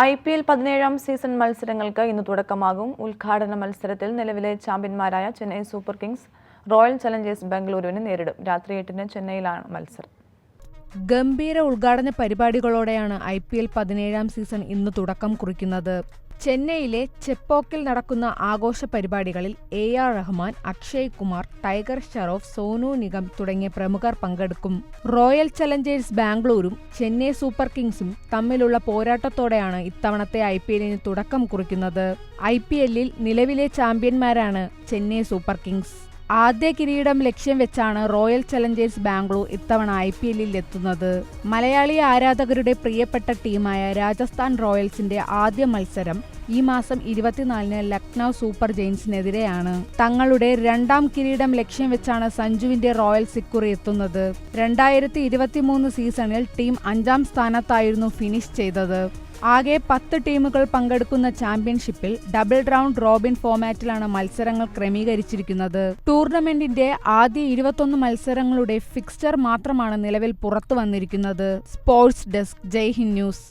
I P L പതിനേഴാം season മത്സരങ്ങൾക്ക് ഇന്ന് തുടക്കമാകും. ഉദ്ഘാടന മത്സരത്തിൽ നിലവിലെ ചാമ്പ്യന്മാരായ Chennai Super Kings Royal Challengers ബംഗളൂരുവിനെ നേരിടും. രാത്രി എട്ടിന് ചെന്നൈയിലാണ് മത്സരം. ഗംഭീര ഉദ്ഘാടന പരിപാടികളോടെയാണ് ഐ പി എൽ പതിനേഴാം സീസൺ ഇന്ന് തുടക്കം കുറിക്കുന്നത്. ചെന്നൈയിലെ ചെപ്പോക്കിൽ നടക്കുന്ന ആഘോഷ പരിപാടികളിൽ A R Rahman Akshay Kumar tiger Shroff Sonu Nigam തുടങ്ങിയ പ്രമുഖർ പങ്കെടുക്കും. റോയൽ ചലഞ്ചേഴ്സ് ബാംഗ്ലൂരും ചെന്നൈ സൂപ്പർ കിങ്സും തമ്മിലുള്ള പോരാട്ടത്തോടെയാണ് ഇത്തവണത്തെ ഐ പി എല്ലിന് തുടക്കം കുറിക്കുന്നത്. ഐ പി എല്ലിൽ നിലവിലെ ചാമ്പ്യന്മാരാണ് ചെന്നൈ സൂപ്പർ കിങ്സ്. ആദ്യ കിരീടം ലക്ഷ്യം വെച്ചാണ് റോയൽ ചലഞ്ചേഴ്സ് ബാംഗ്ലൂർ ഇത്തവണ ഐ പി എല്ലിൽ എത്തുന്നത്. മലയാളി ആരാധകരുടെ പ്രിയപ്പെട്ട ടീമായ രാജസ്ഥാൻ റോയൽസിന്റെ ആദ്യ മത്സരം ഈ മാസം ഇരുപത്തിനാലിന് ലക്നൗ സൂപ്പർ ജെയിൻസിനെതിരെയാണ്. തങ്ങളുടെ രണ്ടാം കിരീടം ലക്ഷ്യം വെച്ചാണ് സഞ്ജുവിന്റെ റോയൽ സിക്കുറി എത്തുന്നത്. രണ്ടായിരത്തി സീസണിൽ ടീം അഞ്ചാം സ്ഥാനത്തായിരുന്നു ഫിനിഷ് ചെയ്തത്. ആകെ പത്ത് ടീമുകൾ പങ്കെടുക്കുന്ന ചാമ്പ്യൻഷിപ്പിൽ ഡബിൾ റൗണ്ട് റോബിൻ ഫോമാറ്റിലാണ് മത്സരങ്ങൾ ക്രമീകരിച്ചിരിക്കുന്നത്. ടൂർണമെന്റിന്റെ ആദ്യ ഇരുപത്തൊന്ന് മത്സരങ്ങളുടെ ഫിക്സ്ചർ മാത്രമാണ് നിലവിൽ പുറത്തു വന്നിരിക്കുന്നത്. Sports desk Jaihind news.